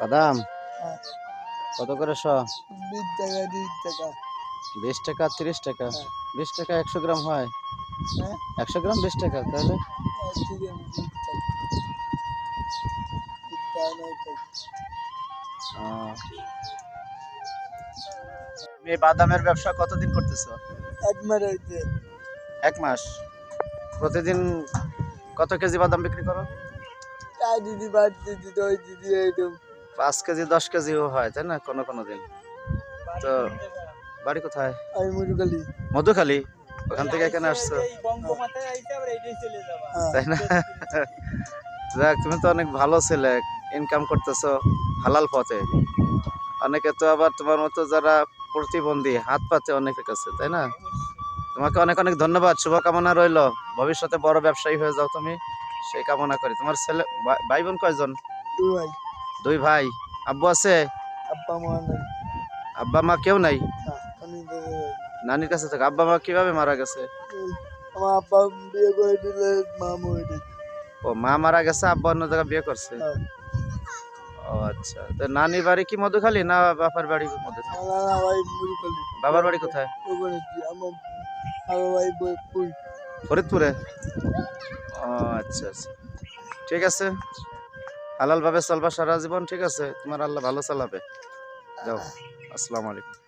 বাদাম? হ্যাঁ। কত করে শ? বিশ টাকা তিরিশ টাকা। বিশ টাকা তিরিশ টাকা? হ্যাঁ। বিশ টাকা একশো গ্রাম হয়? হ্যাঁ। একশো গ্রাম বিশ টাকা তাহলে? বিশ বিশ। তুমি বাদামের ব্যবসা কতদিন করতেছো? এক মারাইতে এক মাস। প্রতিদিন কত কেজি বাদাম বিক্রি করো? চা দিদি ভাত দিদি দই দিদি এইরকম। পাঁচ কেজি দশ কেজিও হয় তাই না? কোনো কোনো দিন। তো বাড়ি কোথায়? আমি মুরুগালি মধুখালী? ওখান থেকে এখানে আসছো? হ্যাঁ। তাই না? যাক তুমি তো অনেক ভালো ছেলে ইনকাম করতেছো হালাল পথে। অনেকে তো আবার তোমার মতো যারা প্রতিবন্ধী হাত পাতে অনেকের কাছে তাই না? তোমাকে অনেক অনেক ধন্যবাদ শুভকামনা রইল। ভবিষ্যতে বড় ব্যবসায়ী হয়ে যাও তুমি। সেই কামনা করি। তোমার ছেলে ভাই- বোন কয়জন? দুই ভাই। আব্বু আছে? আব্বা মা কেউ নাই? নানির কাছে থাকে। আব্বা মা কীভাবে মারা গেছে? আমার আব্বা বিয়ে করে দিলে মা মরে দিল ও মা মারা গেছে আব্বা অন্য জায়গায় বিয়ে করছে? হ্যাঁ। ও আচ্ছা। তো নানির বাড়ি কি মধুখালী না বাবার বাড়ি মধুখালী? নানা বাবার বাড়ি কোথায়? আমার আমার ভাই বই- বই ফরিদপুরে? আচ্ছা আচ্ছা। ঠিক আছে। হালালভাবে চলবা সারা জীবন, ঠিক আছে? তোমার আল্লাহ ভালো চালাবে। যাও, আসসালামু আলাইকুম।